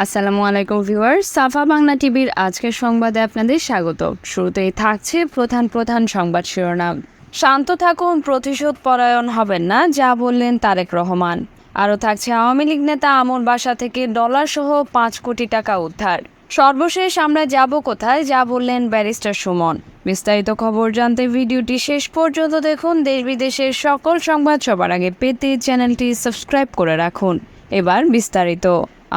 আসসালামু আলাইকুম ভিউয়ার্স, সাফা বাংলা টিভির আজকের সংবাদে আপনাদের স্বাগত। শুরুতেই থাকছে প্রধান প্রধান সংবাদ শিরোনাম। শান্ত থাকুন, প্রতিশোধ পরায়ণ হবেন না, যা বললেন তারেক রহমান। আরও থাকছে আওয়ামী লীগ নেতা আমর বাসা থেকে ডলার সহ পাঁচ কোটি টাকা উদ্ধার। সর্বশেষ আমরা যাব কোথায়, যা বললেন ব্যারিস্টার সুমন। বিস্তারিত খবর জানতে ভিডিওটি শেষ পর্যন্ত দেখুন দেশ বিদেশের সকল সংবাদ সবার আগে পেতে চ্যানেলটি সাবস্ক্রাইব করে রাখুন। এবার বিস্তারিত।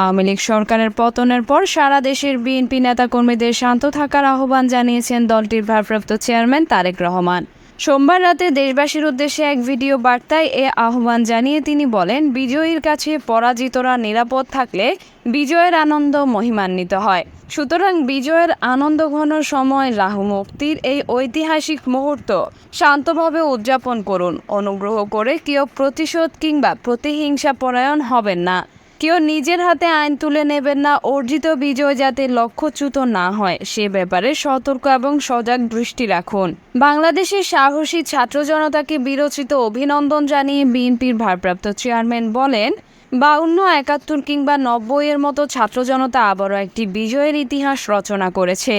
আওয়ামী লীগ সরকারের পতনের পর সারা দেশের বিএনপি নেতাকর্মীদের শান্ত থাকার আহ্বান জানিয়েছেন দলটির ভারপ্রাপ্ত চেয়ারম্যান তারেক রহমান। সোমবার রাতে দেশবাসীর উদ্দেশ্যে এক ভিডিও বার্তায় এ আহ্বান জানিয়ে তিনি বলেন, বিজয়ীর কাছে পরাজিতরা নিরাপদ থাকলে বিজয়ের আনন্দ মহিমান্বিত হয়। সুতরাং বিজয়ের আনন্দ ঘন সময় রাহু মুক্তির এই ঐতিহাসিক মুহূর্ত শান্তভাবে উদযাপন করুন। অনুগ্রহ করে কেউ প্রতিশোধ কিংবা প্রতিহিংসা পরায়ণ হবেন না। কেউ নিজের হাতে আইন তুলে নেবেন না, অর্জিত বিজয় যাতে লক্ষ্যচ্যুত না হয়, সে ব্যাপারে সতর্ক এবং সজাগ দৃষ্টি রাখুন। বাংলাদেশের সাহসী ছাত্র জনতাকে বিরচিত অভিনন্দন জানিয়ে বিএনপির ভারপ্রাপ্ত চেয়ারম্যান বলেন, বাউন্ন, একাত্তর কিংবা নব্বই এর মতো ছাত্র জনতা আবারও একটি বিজয়ের ইতিহাস রচনা করেছে।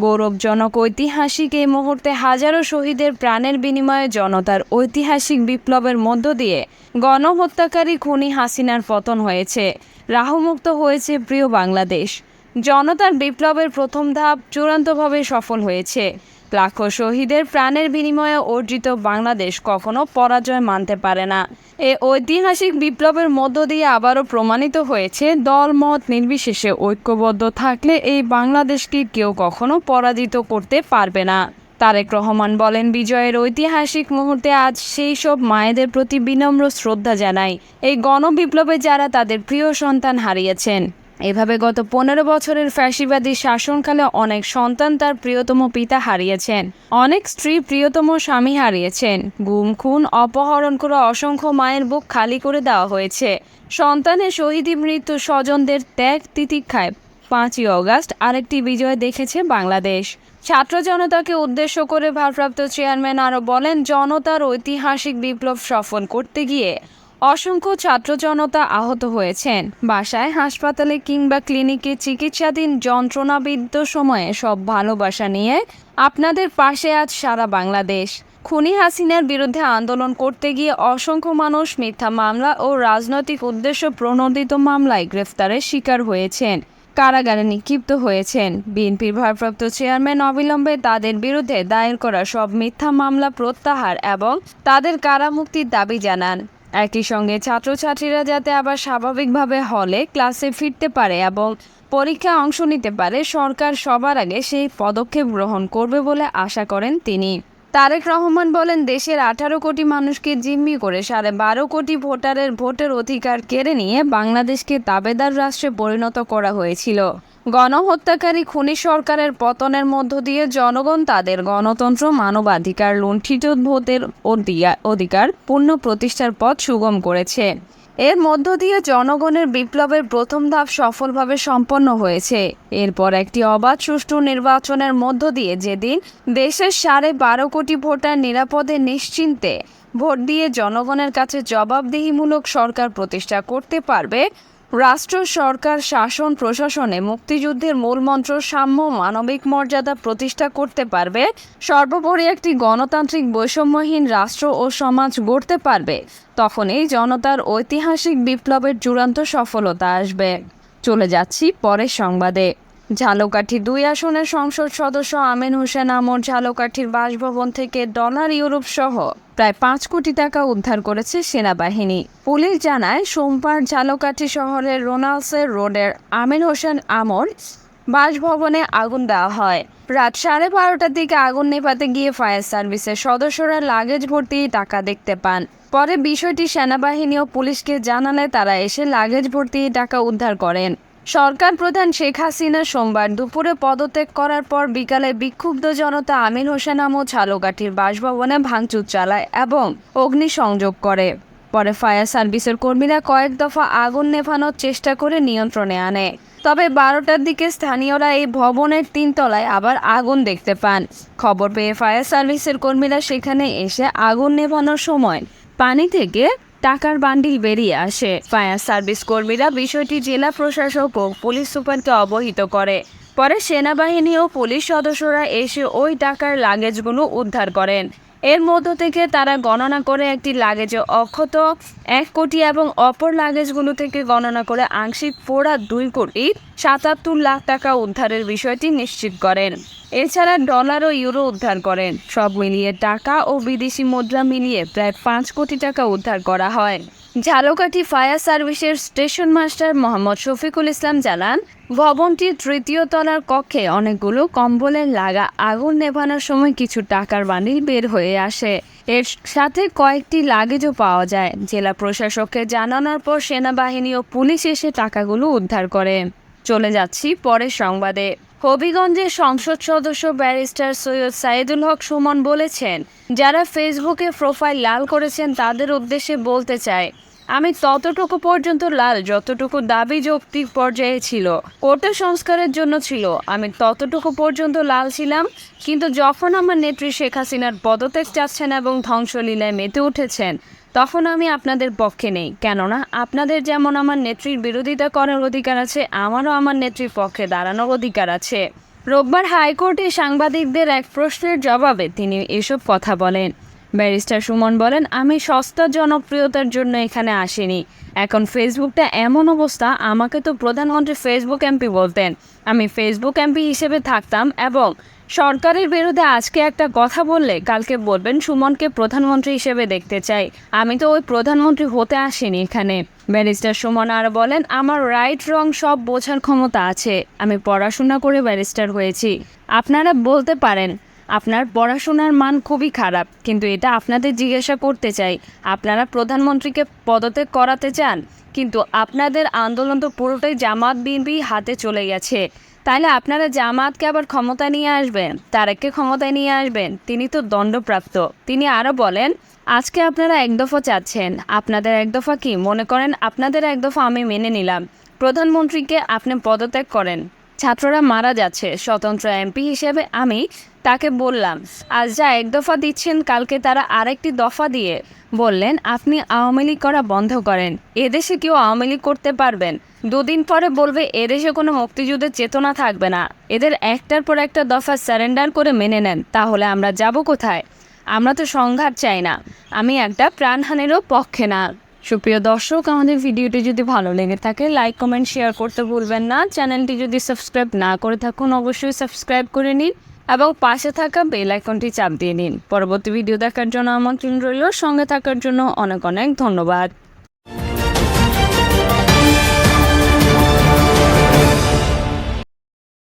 গৌরবজনক ঐতিহাসিক এই মুহূর্তে হাজারো শহীদের প্রাণের বিনিময়ে জনতার ঐতিহাসিক বিপ্লবের মধ্য দিয়ে গণহত্যাকারী খুনি হাসিনার পতন হয়েছে। রাহুমুক্ত হয়েছে প্রিয় বাংলাদেশ। জনতার বিপ্লবের প্রথম ধাপ চূড়ান্তভাবে সফল হয়েছে। লাখো শহীদের প্রাণের বিনিময়ে অর্জিত বাংলাদেশ কখনো পরাজয় মানতে পারে না। এ ঐতিহাসিক বিপ্লবের মধ্য দিয়ে আবারও প্রমাণিত হয়েছে দল মত নির্বিশেষে ঐক্যবদ্ধ থাকলে এই বাংলাদেশকে কেউ কখনো পরাজিত করতে পারবে না। তারেক রহমান বলেন, বিজয়ের ঐতিহাসিক মুহূর্তে আজ সেই সব মায়েদের প্রতি বিনম্র শ্রদ্ধা জানাই। এই গণবিপ্লবে যারা তাদের প্রিয় সন্তান হারিয়েছেন এভাবে গত পনেরো বছরের ফ্যাসিবাদী শাসনকালে অনেক সন্তান তার প্রিয়তম পিতা হারিয়েছেন। অনেক স্ত্রী প্রিয়তম স্বামী হারিয়েছেন। গুম, খুন, অপহরণ করে অসংখ্য মায়ের বুক খালি করে দেওয়া হয়েছে। সন্তানের শহীদী মৃত্যু স্বজনদের ত্যাগ তিতিক্ষায়। পাঁচই অগাস্ট আরেকটি বিজয় দেখেছে বাংলাদেশ। ছাত্র জনতাকে উদ্দেশ্য করে ভারপ্রাপ্ত চেয়ারম্যান আরও বলেন, জনতার ঐতিহাসিক বিপ্লব সফল করতে গিয়ে অসংখ্য ছাত্র জনতা আহত হয়েছেন। বাসায়, হাসপাতালে কিংবা ক্লিনিকে চিকিৎসাধীন যন্ত্রণাবিদ্ধ সময়ে সব ভালোবাসা নিয়ে আপনাদের পাশে আজ সারা বাংলাদেশ। খুনি হাসিনার বিরুদ্ধে আন্দোলন করতে গিয়ে অসংখ্য মানুষ মিথ্যা মামলা ও রাজনৈতিক উদ্দেশ্য প্রণোদিত মামলায় গ্রেফতারের শিকার হয়েছেন। কারাগারে নিক্ষিপ্ত হয়েছেন। বিএনপির ভারপ্রাপ্ত চেয়ারম্যান অবিলম্বে তাদের বিরুদ্ধে দায়ের করা সব মিথ্যা মামলা প্রত্যাহার এবং তাদের কারামুক্তির দাবি জানান। একই সঙ্গে ছাত্রছাত্রীরা যাতে আবার স্বাভাবিকভাবে হলে ক্লাসে ফিরতে পারে এবং পরীক্ষায় অংশ নিতে পারে, সরকার সবার আগে সেই পদক্ষেপ গ্রহণ করবে বলে আশা করেন তিনি। তারেক রহমান বলেন, দেশের আঠারো কোটি মানুষকে জিম্মি করে সাড়ে বারো কোটি ভোটারের ভোটের অধিকার কেড়ে নিয়ে বাংলাদেশকে তাবেদার রাষ্ট্রে পরিণত করা হয়েছিল। গণহত্যাকারী খুনি সরকারের পতনের মধ্য দিয়ে জনগণ তাদের গণতন্ত্র, মানবাধিকার লুণ্ঠিত ভোটের অধিকার- পূর্ণ প্রতিষ্ঠার পথ সুগম করেছে। এর মধ্য দিয়ে জনগণের বিপ্লবের প্রথম ধাপ সফলভাবে সম্পন্ন হয়েছে। এরপর একটি অবাধ সুষ্ঠু নির্বাচনের মধ্য দিয়ে যেদিন দেশের সাড়ে বারো কোটি ভোটার নিরাপদে নিশ্চিন্তে ভোট দিয়ে জনগণের কাছে জবাবদিহিমূলক সরকার প্রতিষ্ঠা করতে পারবে রাষ্ট্র, সরকার, শাসন, প্রশাসনে মুক্তিযুদ্ধের মূলমন্ত্র সাম্য মানবিক মর্যাদা প্রতিষ্ঠা করতে পারবে। সর্বোপরি একটি গণতান্ত্রিক বৈষম্যহীন রাষ্ট্র ও সমাজ গড়তে পারবে। তখনই জনতার ঐতিহাসিক বিপ্লবের চূড়ান্ত সফলতা আসবে। চলে যাচ্ছি পরের সংবাদে। ঝালকাঠি দুই আসনের সংসদ সদস্য আমিন হোসেন আমর ঝালকাঠির বাসভবন থেকে ডলার ইউরোপ সহ প্রায় পাঁচ কোটি টাকা উদ্ধার করেছে সেনাবাহিনী। পুলিশ জানায়, সোমবার ঝালকাঠি শহরের রোনালসের রোডের আমিন হোসেন আমর বাসভবনে আগুন দেওয়া হয়। রাত সাড়ে বারোটার দিকে আগুন নেভাতে গিয়ে ফায়ার সার্ভিসের সদস্যরা লাগেজ ভর্তি টাকা দেখতে পান। পরে বিষয়টি সেনাবাহিনী ও পুলিশকে জানালে তারা এসে লাগেজ ভর্তি টাকা উদ্ধার করেন। সরকার প্রধান শেখ হাসিনা সোমবার দুপুরে পদত্যাগ করার পর বিকালে বিক্ষুব্ধ জনতা আমির হোসেন আমো ঝালকাঠির বাসভবনে ভাঙচুর চালায় এবং অগ্নিসংযোগ করে। পরে ফায়ার সার্ভিসের কর্মীরা কয়েক দফা আগুন নেভানোর চেষ্টা করে নিয়ন্ত্রণে আনে। তবে বারোটার দিকে স্থানীয়রা এই ভবনের তিনতলায় আবার আগুন দেখতে পান। খবর পেয়ে ফায়ার সার্ভিসের কর্মীরা সেখানে এসে আগুন নেভানোর সময় পানি থেকে টাকার বান্ডিল বেরিয়ে আসে। ফায়ার সার্ভিস কর্মীরা বিষয়টি জেলা প্রশাসক ও পুলিশ সুপারকে অবহিত করে। পরে সেনাবাহিনী ও পুলিশ সদস্যরা এসে ওই টাকার লাগেজগুলো উদ্ধার করেন। এর মধ্য থেকে তারা গণনা করে একটি লাগেজে অক্ষত এক কোটি এবং অপর লাগেজগুলো থেকে গণনা করে আংশিক পোড়া দুই কোটি সাতাত্তর লাখ টাকা উদ্ধারের বিষয়টি নিশ্চিত করেন। এছাড়া ডলার ও ইউরো উদ্ধার করেন। সব মিলিয়ে টাকা ও বিদেশি মুদ্রা মিলিয়ে প্রায় পাঁচ কোটি টাকা উদ্ধার করা হয়। ঝালকাঠি ফায়ার সার্ভিসের স্টেশন মাস্টার মোহাম্মদ শফিকুল ইসলাম জানান ভবনটির তৃতীয় তলার কক্ষে অনেকগুলো কম্বলের লাগা আগুন নেভানোর সময় কিছু টাকার বান্ডিল বের হয়ে আসে। এর সাথে কয়েকটি লাগেজও পাওয়া যায়। জেলা প্রশাসককে জানানোর পর সেনাবাহিনী ও পুলিশ এসে টাকাগুলো উদ্ধার করে। চলে যাচ্ছি পরের সংবাদে। হবিগঞ্জের সংসদ সদস্য ব্যারিস্টার সৈয়দ সাইদুল হক সুমন বলেছেন, যারা ফেসবুকে প্রোফাইল লাল করেছেন তাদের উদ্দেশ্যে বলতে চাই আমি ততটুকু পর্যন্ত লাল, যতটুকু দাবি যৌক্তিক পর্যায়ে ছিল কোটা সংস্কারের জন্য ছিল। আমি ততটুকু পর্যন্ত লাল ছিলাম, কিন্তু যখন আমার নেত্রী শেখ হাসিনার পদত্যাগ চাচ্ছেন এবং ধ্বংসলীলায় মেতে উঠেছেন, তখন আমি আপনাদের পক্ষে নেই। কেননা, আপনাদের যেমন আমার নেত্রীর বিরোধিতা করার অধিকার আছে, আমারও আমার নেত্রীর পক্ষে দাঁড়ানোর অধিকার আছে। রোববার হাইকোর্টে সাংবাদিকদের এক প্রশ্নের জবাবে তিনি এসব কথা বলেন। ব্যারিস্টার সুমন বলেন, আমি সস্তা জনপ্রিয়তার জন্য এখানে আসিনি। এখন ফেসবুকটা এমন অবস্থা, আমাকে তো প্রধানমন্ত্রী ফেসবুক এমপি বলতেন। আমি ফেসবুক এমপি হিসেবে থাকতাম এবং সরকারের বিরুদ্ধে আজকে একটা কথা বললে কালকে বলবেন, সুমনকে প্রধানমন্ত্রী হিসেবে দেখতে চাই। আমি তো ওই প্রধানমন্ত্রী হতে আসিনি এখানে। ব্যারিস্টার সুমন আর বলেন, আমার রাইট, রং সব বোঝার ক্ষমতা আছে। আমি পড়াশোনা করে ব্যারিস্টার হয়েছি। আপনারা বলতে পারেন আপনার পড়াশোনার মান খুবই খারাপ, কিন্তু এটা আপনাদের জিজ্ঞাসা করতে চাই। আপনারা প্রধানমন্ত্রীকে পদত্যাগ করাতে চান, কিন্তু আপনাদের আন্দোলন তো পুরোটাই জামাত বিএনপি হাতে চলে গেছে। তাহলে আপনারা জামাতকে আবার ক্ষমতা নিয়ে আসবেন? তারেককে ক্ষমতায় নিয়ে আসবেন? তিনি তো দণ্ডপ্রাপ্ত। তিনি আরও বলেন, আজকে আপনারা এক দফা চাচ্ছেন। আপনাদের এক দফা কি? মনে করেন, আপনাদের এক দফা আমি মেনে নিলাম। প্রধানমন্ত্রীকে আপনি পদত্যাগ করেন। ছাত্ররা মারা যাচ্ছে। স্বতন্ত্র এমপি হিসেবে আমি তাকে বললাম, আজ যা এক দফা দিচ্ছেন, কালকে তারা আরেকটি দফা দিয়ে। বললেন, আপনি আওয়ামী লীগ করা বন্ধ করেন, এদেশে কেউ আওয়ামী লীগ করতে পারবেন। দুদিন পরে বলবে, এদেশে কোনো মুক্তিযুদ্ধের চেতনা থাকবে না। এদের একটার পর একটা দফা স্যারেন্ডার করে মেনে নেন, তাহলে আমরা যাব কোথায়? আমরা তো সংঘাত চাই না। আমি একটা প্রাণহানিরও পক্ষে না। সুপ্রিয় দর্শক, আমাদের ভিডিওটি যদি ভালো লেগে থাকে, লাইক, কমেন্ট, শেয়ার করতে ভুলবেন না। চ্যানেলটি যদি সাবস্ক্রাইব না করে থাকুন, অবশ্যই সাবস্ক্রাইব করে নিন। এবং পাশে থাকা বেল আইকনটি চাপ দিয়ে নিন। পরবর্তী ভিডিও দেখার জন্য আমন্ত্রণ রইল। সঙ্গে থাকার জন্য অনেক অনেক ধন্যবাদ।